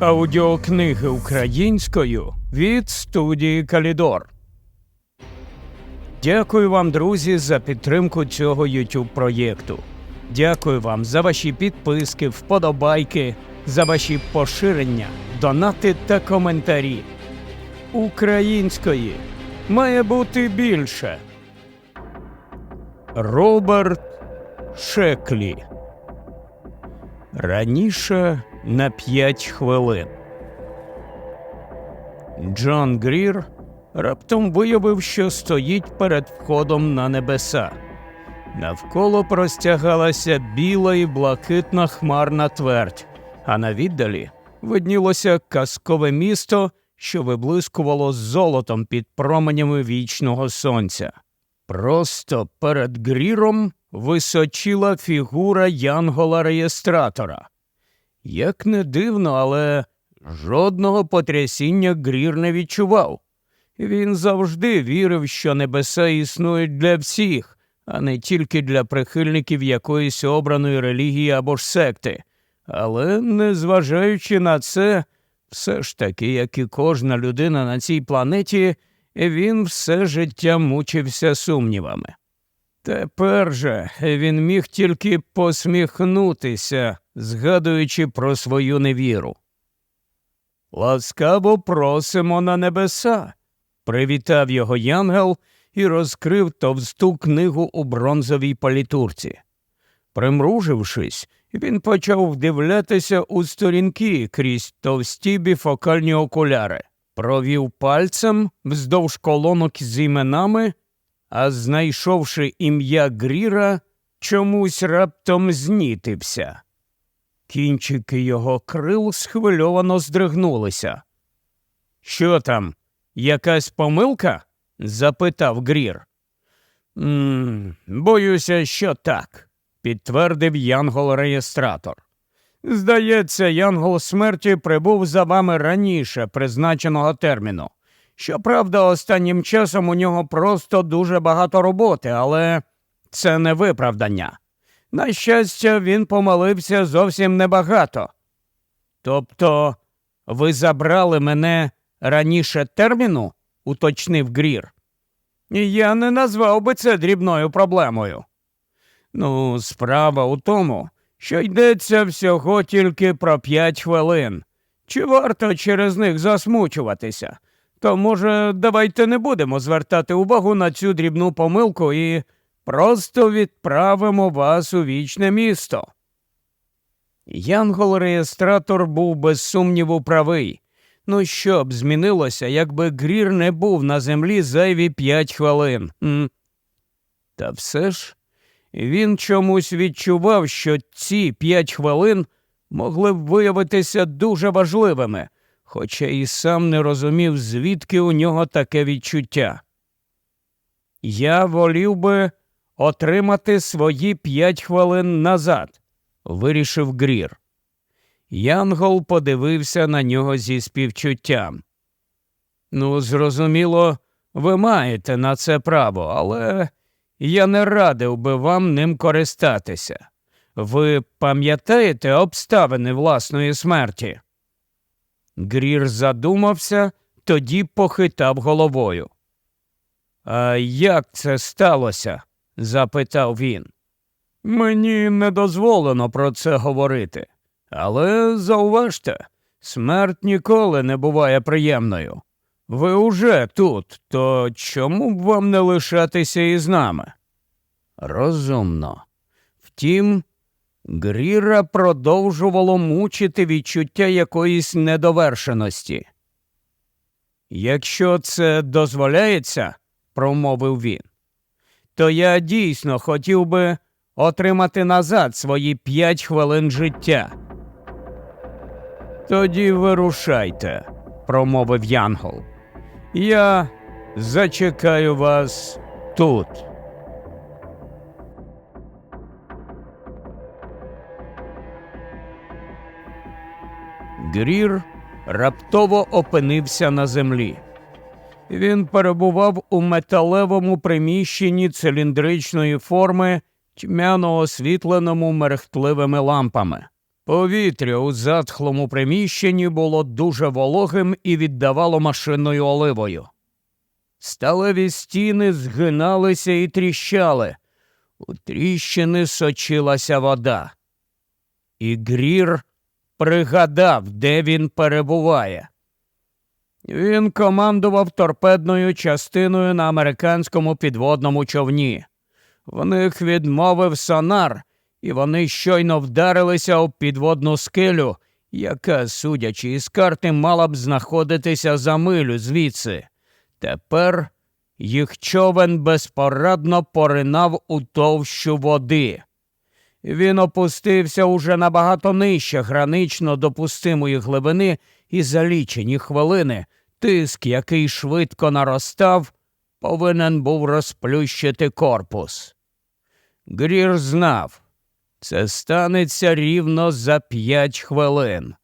Аудіокниги українською від студії Калідор. Дякую вам, друзі, за підтримку цього YouTube проєкту. Дякую вам за ваші підписки, вподобайки, за ваші поширення, донати та коментарі. Української має бути більше. Роберт Шеклі. Раніше на п'ять хвилин. Джон Грір раптом виявив, що стоїть перед входом на небеса. Навколо простягалася біла і блакитна хмарна твердь, а на віддалі виднілося казкове місто, що виблискувало золотом під променями вічного сонця. Просто перед Гріром височила фігура янгола-реєстратора. Як не дивно, але жодного потрясіння Грір не відчував. Він завжди вірив, що небеса існують для всіх, а не тільки для прихильників якоїсь обраної релігії або ж секти. Але, незважаючи на це, все ж таки, як і кожна людина на цій планеті, він все життя мучився сумнівами. Тепер же він міг тільки посміхнутися, згадуючи про свою невіру. Ласкаво просимо на небеса. Привітав його янгел і розкрив товсту книгу у бронзовій палітурці. Примружившись, він почав вдивлятися у сторінки крізь товсті біфокальні окуляри, провів пальцем вздовж колонок з іменами, а знайшовши ім'я Гріра, чомусь раптом знітився. Кінчики його крил схвильовано здригнулися. Що там, якась помилка? запитав Грір. «М, Боюся, що так, підтвердив Янгол-реєстратор. Здається, Янгол смерті прибув за вами раніше призначеного терміну. Щоправда, останнім часом у нього просто дуже багато роботи, але це не виправдання. На щастя, він помилився зовсім небагато. Тобто, ви забрали мене раніше терміну? уточнив Грір. Я не назвав би це дрібною проблемою. Ну, справа у тому, що йдеться всього тільки про п'ять хвилин. Чи варто через них засмучуватися? То, може, давайте не будемо звертати увагу на цю дрібну помилку і просто відправимо вас у вічне місто. Янгол-реєстратор був без сумніву правий. Ну що б змінилося, якби Грір не був на землі зайві п'ять хвилин. М? Та все ж він чомусь відчував, що ці п'ять хвилин могли б виявитися дуже важливими, хоча і сам не розумів, звідки у нього таке відчуття. Я волів би отримати свої п'ять хвилин назад, вирішив Грір. Янгол подивився на нього зі співчуттям. Ну, зрозуміло, ви маєте на це право, але я не радив би вам ним користатися. Ви пам'ятаєте обставини власної смерті? Грір задумався, тоді похитав головою. А як це сталося? Запитав він. Мені не дозволено про це говорити. Але зауважте, смерть ніколи не буває приємною. Ви уже тут, то чому б вам не лишатися із нами? Розумно. Втім, Гріра продовжувало мучити відчуття якоїсь недовершеності. Якщо це дозволяється, промовив він, то я дійсно хотів би отримати назад свої п'ять хвилин життя. Тоді вирушайте, промовив Янгол. Я зачекаю вас тут. Грір раптово опинився на землі. Він перебував у металевому приміщенні циліндричної форми, тьмяно освітленому мерехтливими лампами. Повітря у затхлому приміщенні було дуже вологим і віддавало машинною оливою. Сталеві стіни згиналися і тріщали. У тріщини сочилася вода. І Грір пригадав, де він перебуває. Він командував торпедною частиною на американському підводному човні. В них відмовив сонар, і вони щойно вдарилися об підводну скелю, яка, судячи із карти, мала б знаходитися за милю звідси. Тепер їх човен безпорадно поринав у товщу води. Він опустився уже набагато нижче гранично допустимої глибини, і за лічені хвилини тиск, який швидко наростав, повинен був розплющити корпус. Грір знав, це станеться рівно за п'ять хвилин.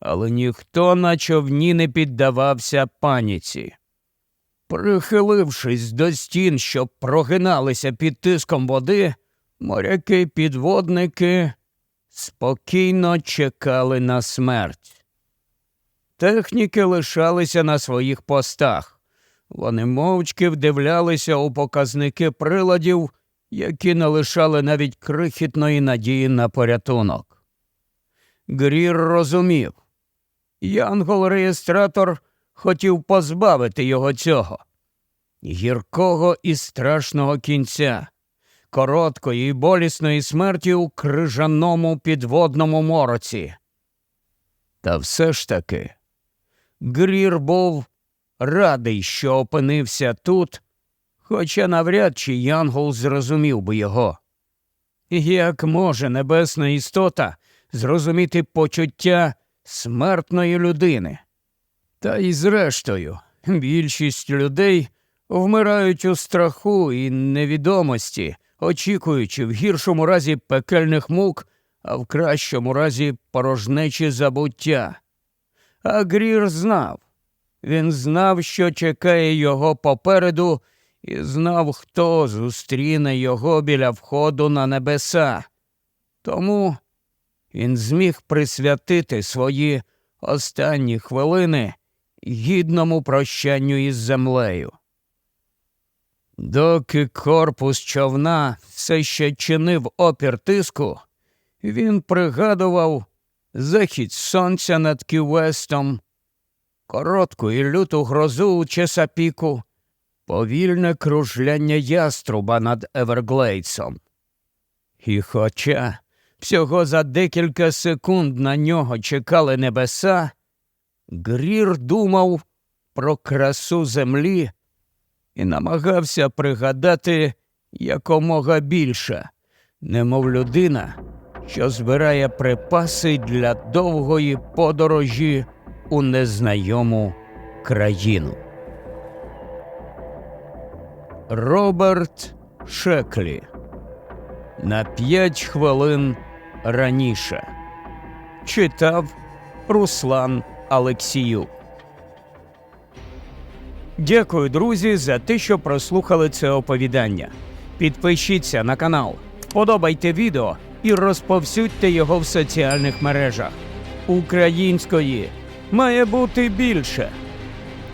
Але ніхто на човні не піддавався паніці. Прихилившись до стін, що прогиналися під тиском води, моряки-підводники спокійно чекали на смерть. Техніки лишалися на своїх постах. Вони мовчки вдивлялися у показники приладів, які не лишали навіть крихітної надії на порятунок. Грір розумів, Янгол-реєстратор хотів позбавити його цього гіркого і страшного кінця, короткої і болісної смерті у крижаному підводному мороці. Та все ж таки, Грір був радий, що опинився тут, хоча навряд чи Янгол зрозумів би його. Як може небесна істота зрозуміти почуття смертної людини? Та й зрештою, більшість людей вмирають у страху і невідомості, очікуючи в гіршому разі пекельних мук, а в кращому разі порожнечі забуття. А Грір знав. Він знав, що чекає його попереду, і знав, хто зустріне його біля входу на небеса. Тому він зміг присвятити свої останні хвилини гідному прощанню із землею. Доки корпус човна все ще чинив опір тиску, він пригадував захід сонця над Ківестом, коротку і люту грозу у Чесапіку, повільне кружляння яструба над Еверглейдсом. І хоча всього за декілька секунд на нього чекали небеса, Грір думав про красу землі і намагався пригадати якомога більше, немов людина, що збирає припаси для довгої подорожі у незнайому країну. Роберт Шеклі на п'ять хвилин раніше читав Руслан Алексіюк. Дякую, друзі, за те, що прослухали це оповідання. Підпишіться на канал, подобайте відео і розповсюдьте його в соціальних мережах. Української має бути більше.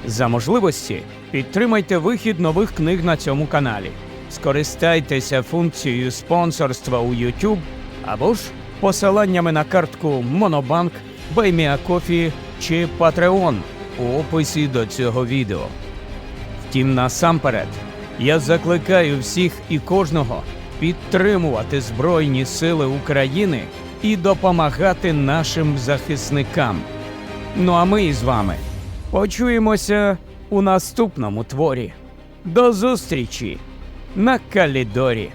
За можливості підтримайте вихід нових книг на цьому каналі. Скористайтеся функцією спонсорства у YouTube або ж посиланнями на картку Monobank, BuyMeACoffee чи Patreon у описі до цього відео. Втім, насамперед, я закликаю всіх і кожного підтримувати Збройні Сили України і допомагати нашим захисникам. Ну а ми з вами почуємося у наступному творі. До зустрічі на Калідорі.